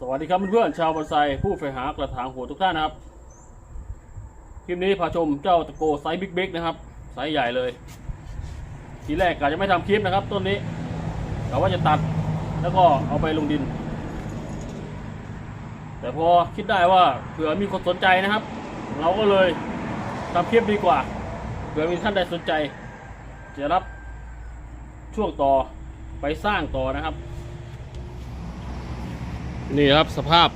สวัสดีครับเพื่อนๆชาวบอนไซผู้ใฝ่หากระถางหัวทุกท่านนะครับ คลิปนี้พาชมเจ้าตะโกไซส์บิ๊กๆนะครับไซส์ใหญ่เลย ทีแรกกะจะไม่ทำคลิปนะครับ ต้นนี้กะว่าจะตัดแล้วก็เอาไปลงดิน แต่พอคิดได้ว่าเผื่อมีคนสนใจนะครับ เราก็เลยทำคลิปดีกว่าเผื่อมีท่านใดสนใจ จะรับช่วงต่อไปสร้างต่อนะครับ นี่ครับสภาพ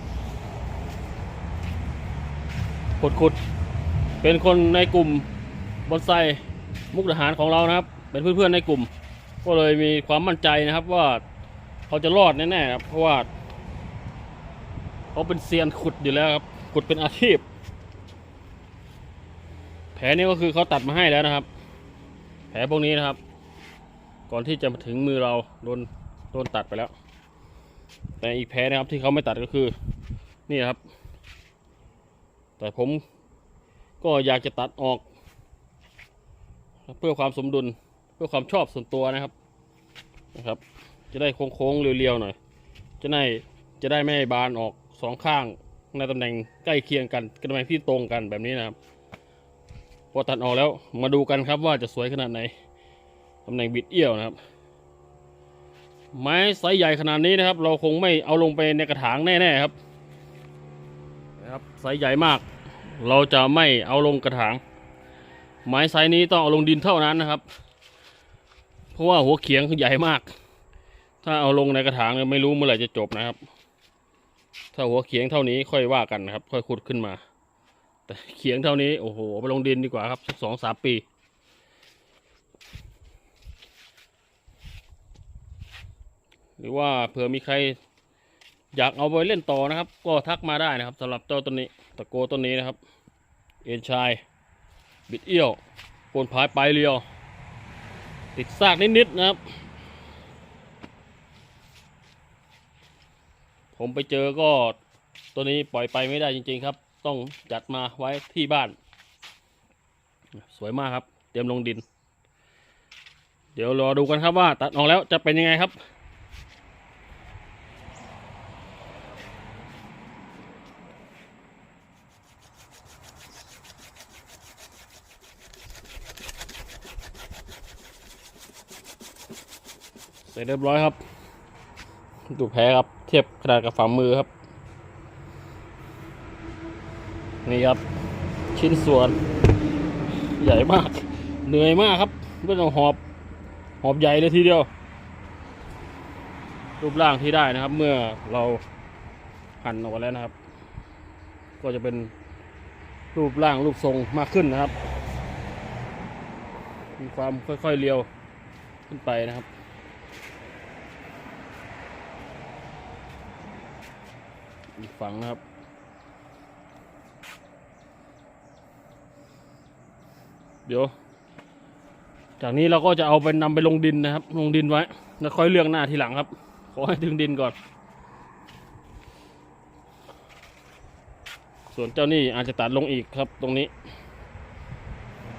ขุดขุดเป็นคนในกลุ่มบอนไซมุกดาหารของเรานะครับ เป็นเพื่อนๆในกลุ่ม ก็เลยมีความมั่นใจนะครับว่าเขาจะรอดแน่ๆครับเพราะว่าเขาเป็นเซียนขุดอยู่แล้วครับขุดเป็นอาชีพ แผลนี้ก็คือเขาตัดมาให้แล้วนะครับ แผลพวกนี้นะครับ ก่อนที่จะมาถึงมือเราโดนโดนตัดไปแล้ว แต่อีกแพ้นะครับที่เขาไม่ตัดก็คือ นี่ครับ แต่ผมก็อยากจะตัดออก เพื่อความสมดุลเพื่อความชอบส่วนตัวนะครับนะครับ จะได้โค้งๆเรียวๆหน่อย จะได้จะได้ไม่บานออกสองข้างในตำแหน่งใกล้เคียงกันตำแหน่งที่ตรงกันแบบนี้นะครับ พอตัดออกแล้วมาดูกันครับว่าจะสวยขนาดไหนตำแหน่งบิดเอี้ยวนะครับ ไม้ไซส์ใหญ่ขนาดนี้นะครับ เราคงไม่เอาลงไปในกระถางแน่ๆครับนะครับไซส์ใหญ่มาก เราจะไม่เอาลงกระถาง ไม้ไซส์นี้ต้องเอาลงดินเท่านั้นนะครับ เพราะว่าหัวเขียงใหญ่มาก ถ้าเอาลงในกระถางเนี่ยไม่รู้เมื่อไหร่จะจบนะครับ ถ้าหัวเขียงเท่านี้ค่อยว่ากันนะครับ ค่อยขุดขึ้นมา แต่เขียงเท่านี้โอ้โหเอาไปลงดินดีกว่าครับสักสองสามปี หรือว่าเผื่อมีใครอยากเอาไปเล่นต่อนะครับ ก็ทักมาได้นะครับสำหรับเจ้าต้นนี้ตะโกต้นนี้นะครับ เอ็นชาย บิดเอี้ยวโกนพายปลายเรียว ติดซากนิดๆนะครับ ผมไปเจอก็ตัวนี้ปล่อยไปไม่ได้จริง ๆ ครับ ต้องจัดมาไว้ที่บ้าน สวยมากครับ เตรียมลงดิน เดี๋ยวรอดูกันครับว่าตัดออกแล้วจะเป็นยังไงครับ เสร็จเรียบร้อยครับ ดูแพ้ครับ เทียบขนาดกับฝ่ามือครับ นี่ครับ ชิ้นส่วน ใหญ่มาก เหนื่อยมากครับไม่ต้องหอบ หอบใหญ่เลยทีเดียว รูปร่างที่ได้นะครับ เมื่อเราหั่นออกมาแล้วนะครับ ก็จะเป็นรูปร่างรูปทรงมากขึ้นนะครับ มีความค่อยๆเรียวขึ้นไปนะครับ อีก ฝังนะครับ เดี๋ยว จากนี้เราก็จะเอาไปนำไปลงดินนะครับ ลงดินไว้ แล้วค่อยเลือกหน้าทีหลังครับ ขอให้ถึงดินก่อน ส่วนเจ้านี่อาจจะตัดลงอีกครับ ตรงนี้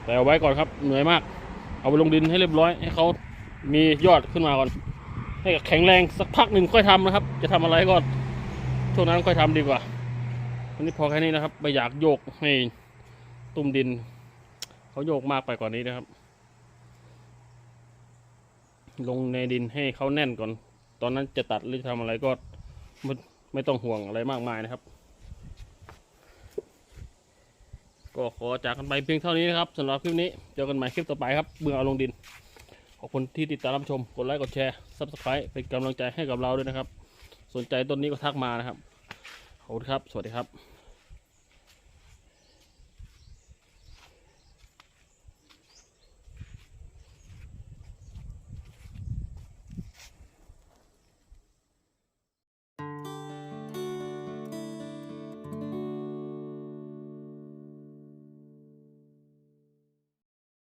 แต่เอาไว้ก่อนครับ เหนื่อยมาก เอาไปลงดินให้เรียบร้อย ให้เขามียอดขึ้นมาก่อน ให้แข็งแรงสักพักหนึ่งค่อยทำนะครับ จะทำอะไรก็ ช่วงนั้นค่อยทำดีกว่า วันนี้พอแค่นี้นะครับไม่อยากโยกให้ตุ้มดิน เขาโยกมากไปกว่านี้นะครับ ลงในดินให้เขาแน่นก่อน ตอนนั้นจะตัดหรือทำอะไรก็ไม่ไม่ต้องห่วงอะไรมากมายนะครับ ก็ขอจากกันไปเพียงเท่านี้นะครับสำหรับคลิปนี้เจอกันใหม่คลิปต่อไปครับเบื่อเอาลงดินขอบคุณที่ติดตามรับชม กดไลค์ กดแชร์ซับสไคร b e เป็นกำลังใจให้กับเราด้วยนะครับ สนใจต้นนี้ก็ทักมานะครับขอบคุณครับ สวัสดีครับ